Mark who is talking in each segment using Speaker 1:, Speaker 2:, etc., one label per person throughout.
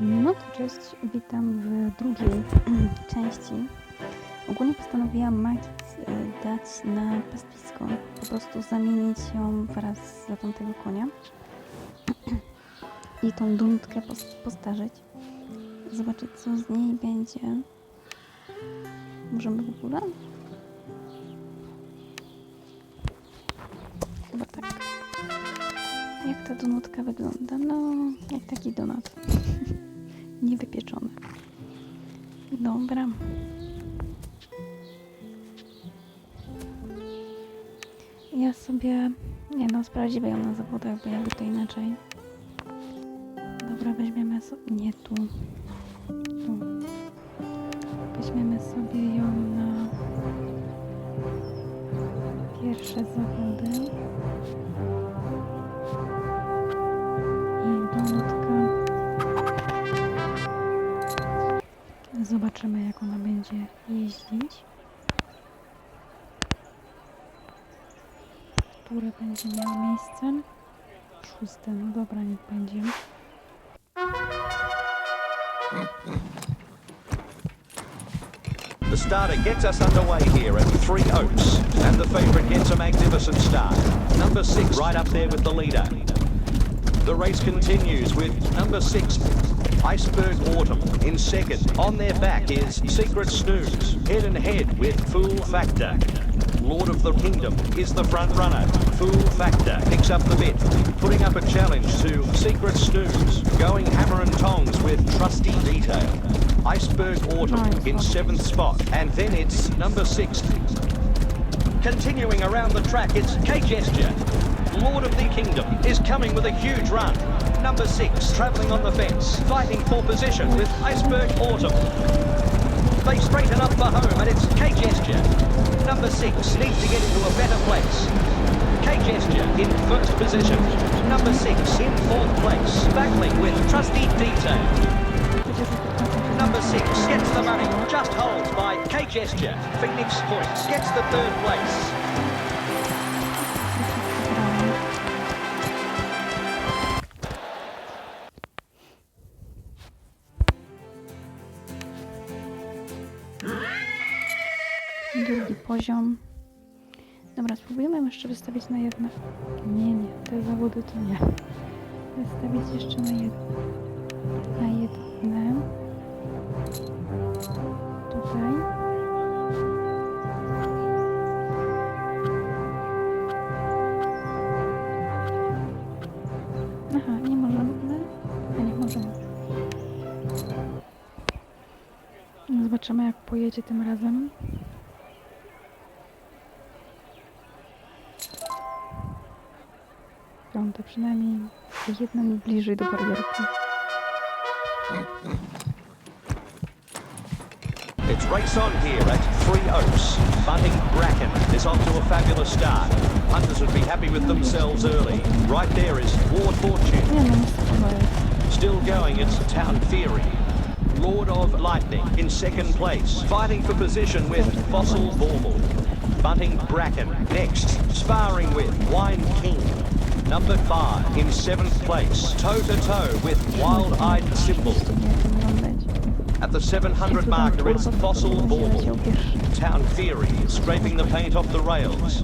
Speaker 1: No to cześć, witam w drugiej części. Ogólnie postanowiłam Magit e, dać na pastwisko, po prostu zamienić ją wraz za tamtego konia i tą dunutkę pos- postarzyć. Zobaczyć co z niej będzie. Możemy w ogóle? Ta donutka wygląda? No, jak taki donat. Niewypieczony. Dobra. Ja sobie... Nie no, sprawdziłam ją na zawodach, bo jakby to inaczej. Dobra, weźmiemy sobie... Nie tu. Tu. Weźmiemy sobie ją na pierwsze zawody. Zobaczymy, jak ona będzie jeździć. Które będzie miało miejsce? Szóste, no dobra, niech będzie.
Speaker 2: The starter gets us underway here at Three Oaks, and the favourite gets a magnificent start. Number six right up there with the leader. The race continues with number six, Iceberg Autumn, in second. On their back is Secret Snooze, head and head with Fool Factor. Lord of the Kingdom is the front runner. Fool Factor picks up the bit, putting up a challenge to Secret Snooze, going hammer and tongs with Trusty Detail. Iceberg Autumn in seventh spot, and then it's number six. Continuing around the track, it's K Gesture. Lord of the Kingdom is coming with a huge run. Number six, travelling on the fence, fighting for position with Iceberg Autumn. They straighten up for home, and it's K Gesture. Number six needs to get into a better place. K Gesture in first position. Number six in fourth place, battling with Trusty Detail. Number six gets the money, just holds by K Gesture. Phoenix Points gets the third place.
Speaker 1: Poziom. Dobra, spróbujemy jeszcze wystawić na jedne. Nie, nie, te zawody to nie. Wystawić jeszcze na jedne. Na jedne. Tutaj. Aha, nie możemy. A nie możemy. Zobaczymy jak pojedzie tym razem. Piąte przynajmniej bliżej do barierki.
Speaker 2: It's race on here at Three Oaks. Bunting Bracken is off to a fabulous start. Hunters would be happy with themselves early. Right there is Ward Fortune.
Speaker 1: Nie no, nie spróbuję.
Speaker 2: Still going, it's Town Theory. Lord of Lightning in second place, fighting for position with Fossil Vormal. Bunting Bracken next, sparring with Wine King. Number five in seventh place, toe to toe with Wild Eyed Symbol. At the 700 marker, it's Fossil
Speaker 1: pierwszy.
Speaker 2: Town Theory scraping the paint off the rails.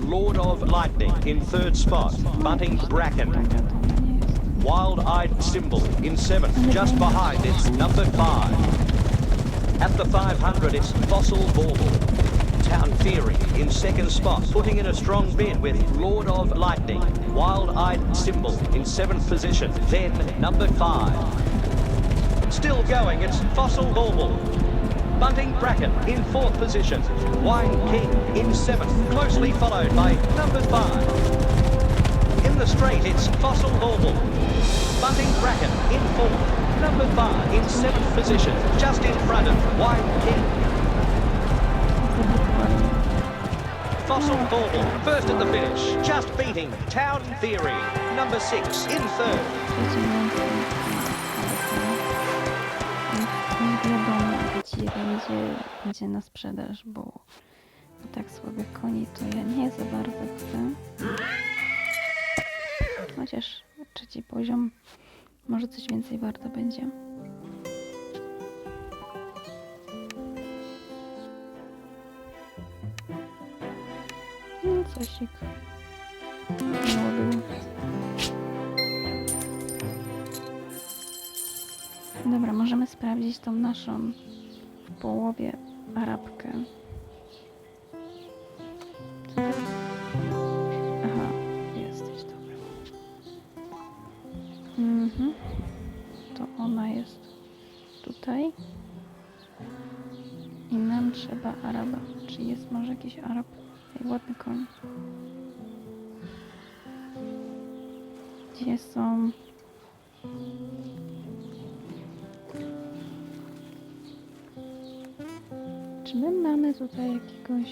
Speaker 2: Lord of Lightning in third spot, Bunting Bracken.
Speaker 1: Jest.
Speaker 2: Wild-eyed symbol in seventh. Just behind it's number five. At the 500 it's Fossil Bauble. Town Theory in second spot, putting in a strong bid with Lord of Lightning. Wild-eyed symbol in seventh position. Then number five. Still going, it's Fossil Bauble. Bunting Bracken in fourth position. Wine King in seventh, closely followed by number five. In the straight, it's Fossil Bauble. Bunting Bracken in fourth. Number five in seventh position, just in front of Wine King. Fossil Bauble, first at the finish, just beating Town Theory. Number six in third.
Speaker 1: Nie wiadomo, gdzie będzie, będzie na sprzedaż, bo, bo tak słabych koni to ja nie za bardzo chcę. Chociaż trzeci poziom Może coś więcej warto będzie. Było. Dobra, możemy sprawdzić tą naszą w połowie Arabkę. Aha, jesteś, dobra. Mhm. To ona jest tutaj. I nam trzeba Araba. Czy jest może jakiś Arab? Ej, ładny koń. Gdzie są... Czy my mamy tutaj jakiegoś...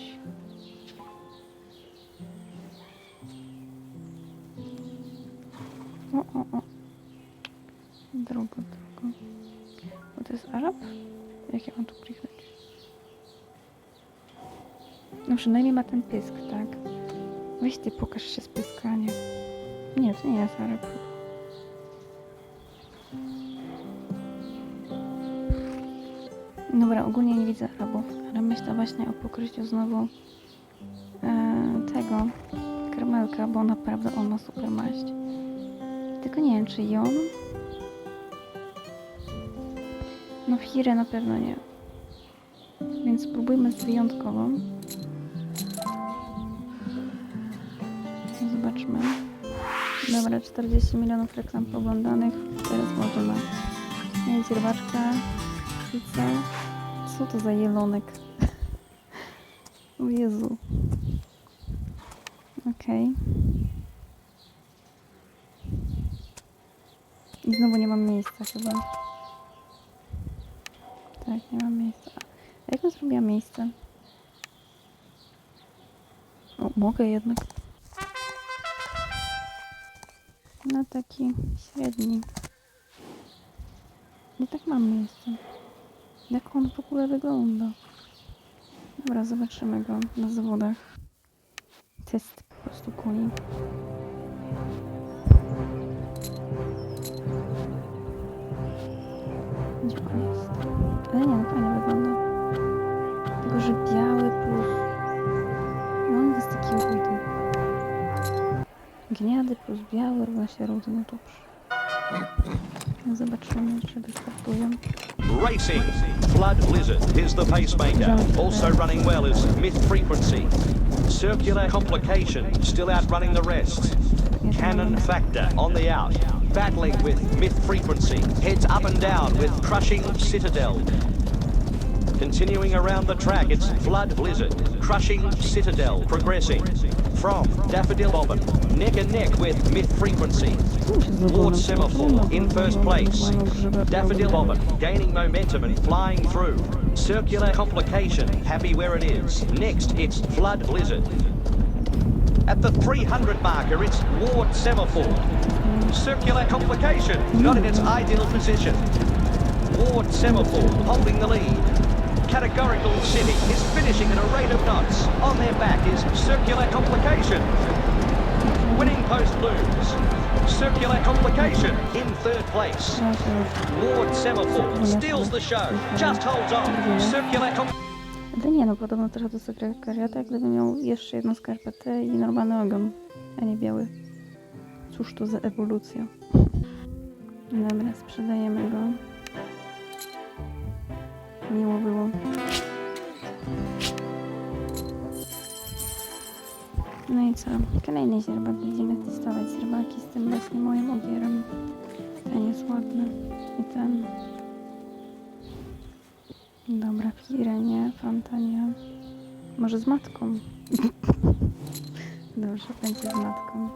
Speaker 1: O, o, o. Drogo, drogo. Bo to jest Arab? Jak ja mam tu kliknąć? No przynajmniej ma ten pysk, tak? Weź ty, pokaż się z pyska, nie? To nie jest Arab. Dobra, ogólnie nie widzę Arabów, ale myślę właśnie o pokryciu znowu e, tego karmelka, bo naprawdę on ma super maść. Tylko nie wiem, czy ją? No Hirę na pewno nie. Więc spróbujmy z wyjątkową. Zobaczmy. Dobra, 40 milionów reklam poglądanych. Teraz możemy mieć rybaczka. Pizza. Co to za jelonek? o Jezu. Okej. I znowu nie mam miejsca chyba. Tak, nie mam miejsca. A jak bym zrobiła miejsce? O, mogę jednak. No taki średni. I tak mam miejsce. Jak on w ogóle wygląda? Dobra, zobaczymy go na zawodach. Test po prostu koni. Gdzie on jest? Ale nie, się dobrze. Zobaczymy, czy wystartują.
Speaker 2: Racing. Flood Blizzard is the pacemaker. Also running well is Myth Frequency. Circular Complication still outrunning the rest. Cannon Factor on the out. Battling with Myth Frequency. Heads up and down with Crushing Citadel. Continuing around the track, it's Flood Blizzard. Crushing Citadel progressing. From Daffodil Bobbin. Neck and neck with Myth Frequency. Ward Semaphore in first place. Daffodil Bobbin gaining momentum and flying through. Circular Complication happy where it is. Next, it's Flood Blizzard. At the 300 marker, it's Ward Semaphore. Circular Complication not in its ideal position. Ward Semaphore holding the lead. Categorical City is finishing at a rate of knots. On their back is Circular Complication. Winning post looms. Circular Complication in third place. Ward Semaphore steals the show, just holds on. Circular Com-
Speaker 1: Ale nie no, podobno trochę do sekretariata, jak gdyby miał jeszcze jedną skarpetę i normalny ogon, a nie biały. Cóż to za ewolucja. Dobra, sprzedajemy go. Miło było. No i co? Kolejny źrebak. Będziemy testować źrebaki z tym właśnie moim ogierem. Ten jest ładny. I ten. Dobra, Firę nie, Fanta nie. Może z matką? Dobrze, będzie z matką.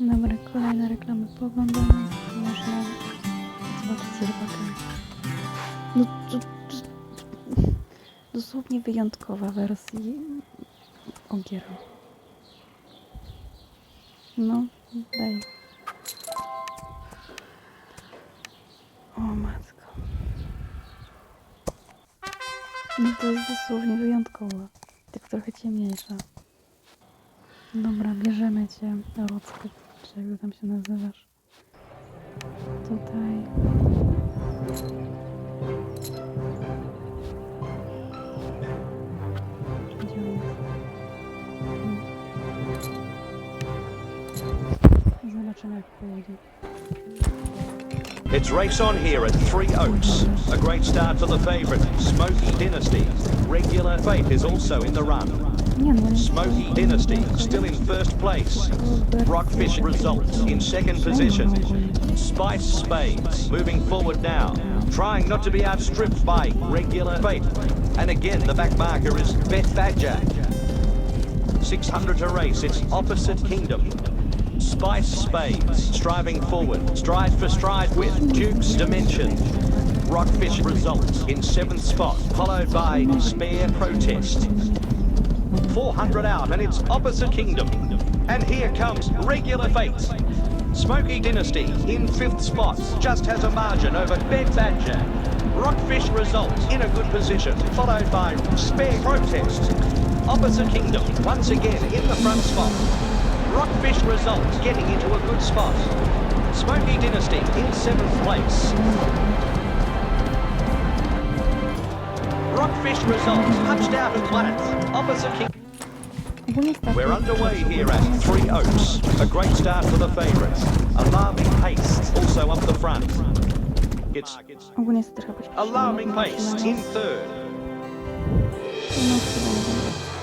Speaker 1: Dobra, kolejne reklamy pooglądamy. Można zobaczyć rybaka. No, to, to, dosłownie wyjątkowa wersji ogieru. No, daj. O matko. No to jest dosłownie wyjątkowa. Tak trochę ciemniejsza. Dobra, bierzemy cię, Rocku. czy jak tam się nazywasz. Tutaj.
Speaker 2: It's race on here at Three Oaks. A great start for the favourite, Smoky Dynasty. Regular Fate is also in the run. Smoky Dynasty still in first place. Rockfish Results in second position. Spice Spades moving forward now, trying not to be outstripped by Regular Fate. And again, the back marker is Bet Badger. 600 to race, it's Opposite Kingdom. Spice Spades striving forward, stride for stride with Duke's Dimension. Rockfish Results in seventh spot, followed by Spare Protest. 400 out, and it's Opposite Kingdom. And here comes Regular Fate. Smoky Dynasty in fifth spot, just has a margin over Bed Badger. Rockfish Results in a good position, followed by Spare Protest. Opposite Kingdom once again in the front spot. Rockfish Results getting into a good spot. Smoky Dynasty in seventh place. Rockfish Results punched out of it. Opposite
Speaker 1: startuje
Speaker 2: We're underway here at Three Oaks. A great start for the favourites. Alarming pace also up the front. It's. Alarming pace in third.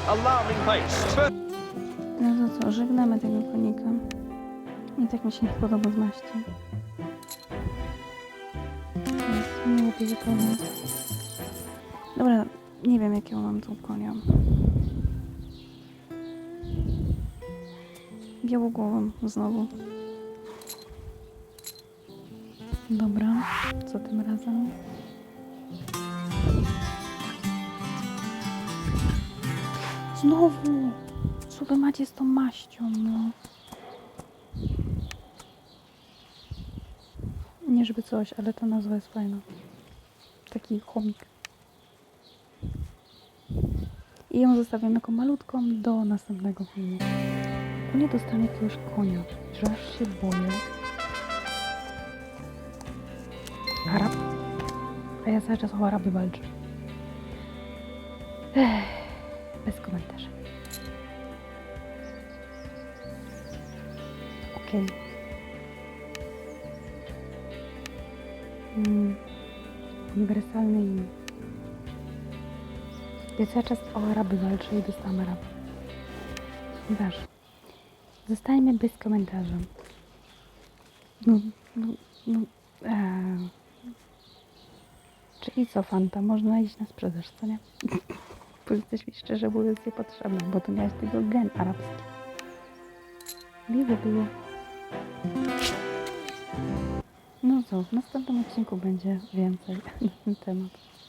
Speaker 2: Alarming Haste.
Speaker 1: No to co, żegnamy tego konika. I tak mi się nie podoba z maści. Wizytowy. Dobra, nie wiem jakiego mam tu konia. Białogłową znowu. Dobra, co tym razem? Znowu! Co wy macie z tą maścią, no? Nie żeby coś, ale ta nazwa jest fajna. Taki chomik. I ją zostawiam jako malutką do następnego filmu. Nie dostanę jakiegoś konia, że się boję. Arab? A ja cały czas o Araby walczę. Ech, bez komentarzy. Ja cały czas o Araby walczę i dostałam Araby. Wasz. Zostańmy bez komentarza. No, no, no. Eee. Czyli co, Fanta? Można iść na sprzedaż, co nie? Bo jesteś mi szczerze mówiąc niepotrzebna, bo to miałeś tego gen arabski. Miło było. No co, w następnym odcinku będzie więcej na ten temat.